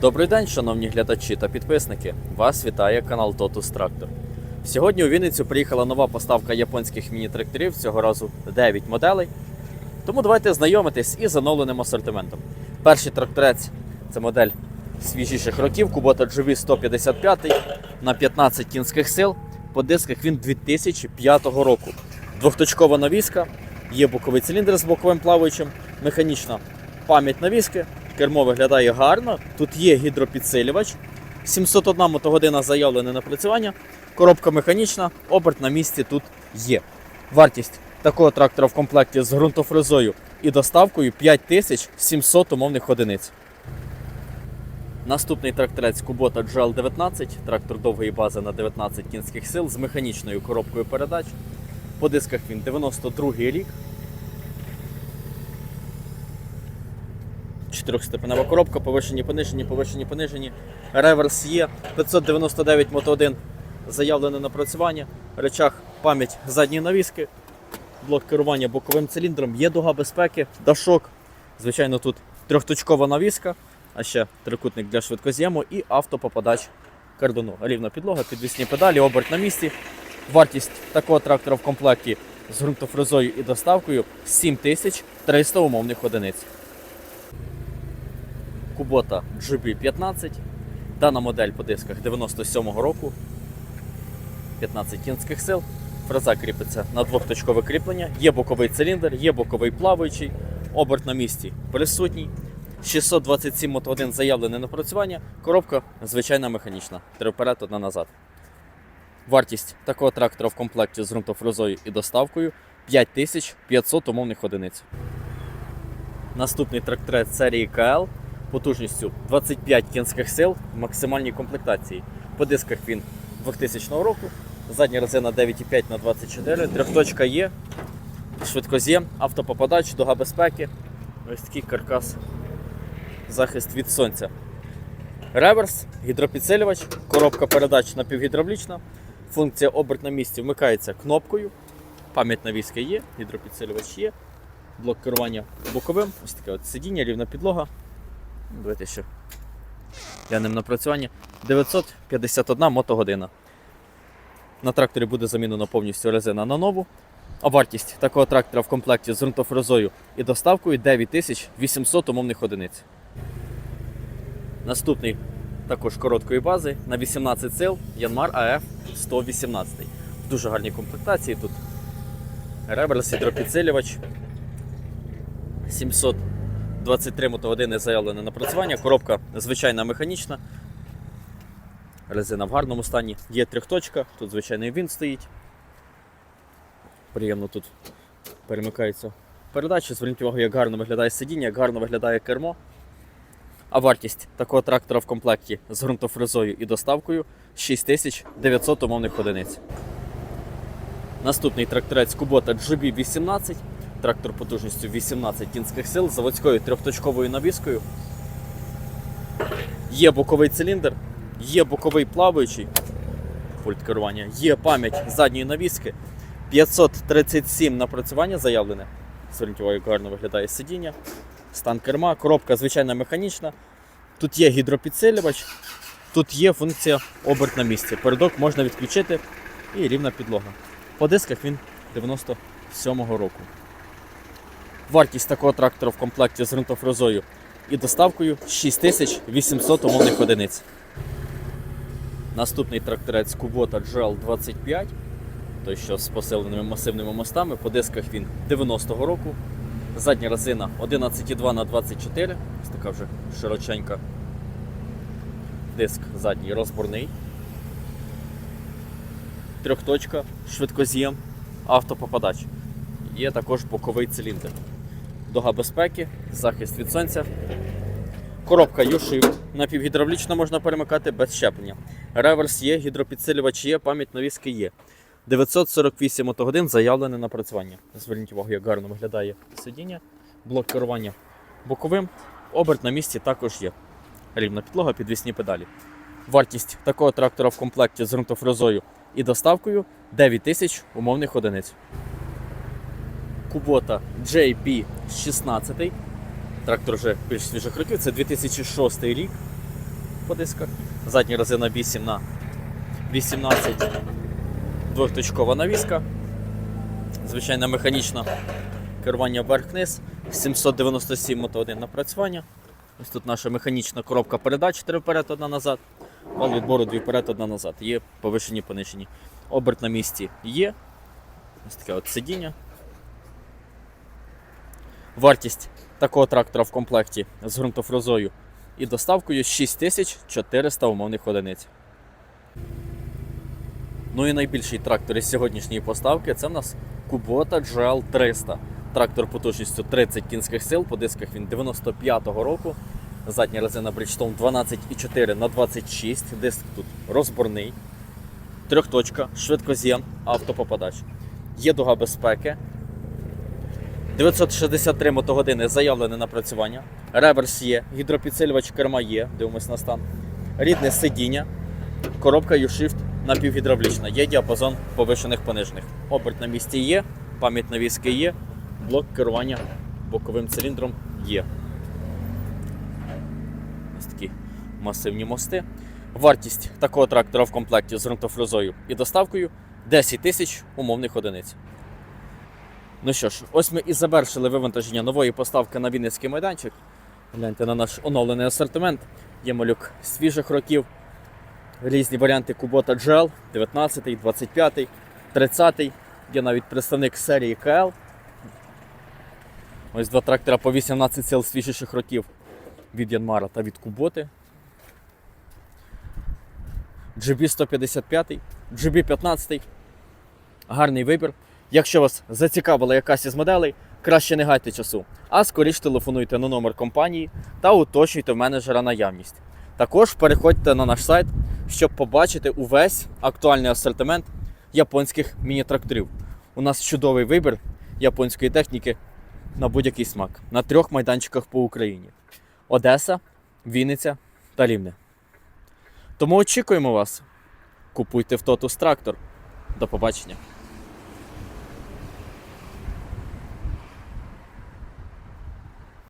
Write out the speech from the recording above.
Добрий день, шановні глядачі та підписники. Вас вітає канал Totus Tractor. Сьогодні у Вінницю приїхала нова поставка японських міні-тракторів, цього разу 9 моделей. Тому давайте знайомитись із оновленим асортиментом. Перший тракторець це модель свіжіших років, Kubota GV 155 на 15 кінських сил. По дисках він 2005 року. Двохточкова навіска, є боковий циліндр з боковим плаваючим, механічна пам'ять навіски, кермо виглядає гарно. Тут є гідропідсилювач, 701 мотогодина заявлене напрацювання, коробка механічна, оберт на місці тут є. Вартість такого трактора в комплекті з ґрунтофрезою і доставкою 5700 умовних одиниць. Наступний тракторець Kubota GL19, трактор довгої бази на 19 кінських сил з механічною коробкою передач. По дисках він 92 й рік. Чотирьохстепенева коробка, повишені, понижені, повишені, понижені. Реверс є 599 Moto 1 заявлене напрацювання. Речах пам'ять задньої навіски, блок керування боковим циліндром, є дуга безпеки, дашок. Звичайно, тут трьохточкова навіска, а ще трикутник для швидкоз'єму і автопопадач кордону. Рівна підлога, підвісні педалі, оберт на місці. Вартість такого трактора в комплекті з ґрунтофрезою і доставкою 7300 умовних одиниць. Kubota GB15. Дана модель по дисках 97-го року. 15 кінських сил. Фреза кріпиться на двохточкове кріплення. Є боковий циліндр, є боковий плаваючий, оберт на місці присутній. 627 мотогодин заявлене напрацювання. Коробка звичайна механічна. Три вперед, одна назад. Вартість такого трактора в комплекті з ґрунтофрезою і доставкою 5500 умовних одиниць. Наступний тракторець серії КЛ потужністю 25 кінських сил в максимальній комплектації. По дисках він 2000 року, задня резина 9,5 на 24 трьохточка є, швидкоз'єм, автопопадач, дуга безпеки, ось такий каркас, захист від сонця. Реверс, гідропідсилювач, коробка передач напівгідравлічна, функція оберт на місці вмикається кнопкою, пам'ять навіски є, гідропідсилювач є, блок керування боковим, ось таке от сидіння, рівна підлога. Давайте ще глянемо напрацювання. 951 мотогодина. На тракторі буде замінено повністю резина на нову. А вартість такого трактора в комплекті з ґрунтофрезою і доставкою 9800 умовних одиниць. Наступний також короткої бази на 18 сил Yanmar AF 118. В дуже гарній комплектації. Тут реверс, гідропідсилювач, 723 мотогодини заявлене напрацювання. Коробка звичайна механічна. Резина в гарному стані. Є трьохточка, тут звичайний він стоїть. Приємно тут перемикається передача. Зверніть увагу, як гарно виглядає сидіння, як гарно виглядає кермо. А вартість такого трактора в комплекті з ґрунтофрезою і доставкою 6900 умовних одиниць. Наступний тракторець Kubota GB18. Трактор потужністю 18 кінських сил заводською трьохточковою навіскою. Є боковий циліндр, є боковий плаваючий пульт керування, є пам'ять задньої навіски. 537 напрацювання заявлене. Зверніть увагу, як гарно виглядає сидіння. Стан керма, коробка звичайна механічна. Тут є гідропідсилювач, тут є функція оберт на місці. Передок можна відключити і рівна підлога. По дисках він 97-го року. Вартість такого трактора в комплекті з ґрунтофрезою і доставкою 6800 умовних одиниць. Наступний тракторець Kubota GL25, той що з посиленими масивними мостами. По дисках він 90-го року. Задня резина 11,2 на 24 ось така вже широченька. Диск задній розборний. Трьохточка, швидкоз'єм, автопопадач. Є також боковий циліндр. Дога безпеки, захист від сонця. Коробка U-Shift. Напівгідравлічно можна перемикати без щеплення. Реверс є, гідропідсилювач є, пам'ять навіски є. 948 мотогодин заявлене напрацювання. Зверніть увагу, як гарно виглядає сидіння. Блок керування боковим. Оберт на місці також є. Рівна підлога, підвісні педалі. Вартість такого трактора в комплекті з ґрунтофрезою і доставкою 9000 умовних одиниць. Kubota JP16. Трактор вже більш свіжих років, це 2006 рік. по дисках. Задня резина 8 на 18. Двохточкова навіска. Звичайно, механічна керування вверх-вниз. 797 мотогодин напрацювання. Ось тут наша механічна коробка передач 3 вперед, одна назад. Вал відбору 2 вперед, одна назад. Є повишені, понижені. Оберт на місці є. Ось таке от сидіння. Вартість такого трактора в комплекті з ґрунтофрезою і доставкою 6400 умовних одиниць. Ну і найбільший трактор із сьогоднішньої поставки це в нас Kubota GL300. Трактор потужністю 30 кінських сил, по дисках він 95-го року. Задня резина Bridgestone 12,4 на 26. Диск тут розборний. Трьохточка, швидкоз'єм, автопопадач. Є дуга безпеки. 963 мотогодини заявлене напрацювання. Реверс є, гідропідсилювач керма є, дивимось на стан. Рідне сидіння, коробка U-Shift напівгідравлічна, є діапазон повишених понижених. Оберт на місці є, пам'ять навіски є, блок керування боковим циліндром є. Ось такі масивні мости. Вартість такого трактора в комплекті з ґрунтофрезою і доставкою 10 тисяч умовних одиниць. Ну що ж, ось ми і завершили вивантаження нової поставки на Вінницький майданчик. Гляньте на наш оновлений асортимент. Є малюк свіжих років. Різні варіанти Kubota GL, 19, 25, 30. Є навіть представник серії КЛ. Ось два трактора по 18 сил свіжіших років від Янмара та від Куботи. GB155, GB15. Гарний вибір. Якщо вас зацікавила якась із моделей, краще не гайте часу, а скоріш телефонуйте на номер компанії та уточнюйте в менеджера наявність. Також переходьте на наш сайт, щоб побачити увесь актуальний асортимент японських міні-тракторів. У нас чудовий вибір японської техніки на будь-який смак на трьох майданчиках по Україні: Одеса, Вінниця та Рівне. Тому очікуємо вас. Купуйте в Тотус трактор. До побачення.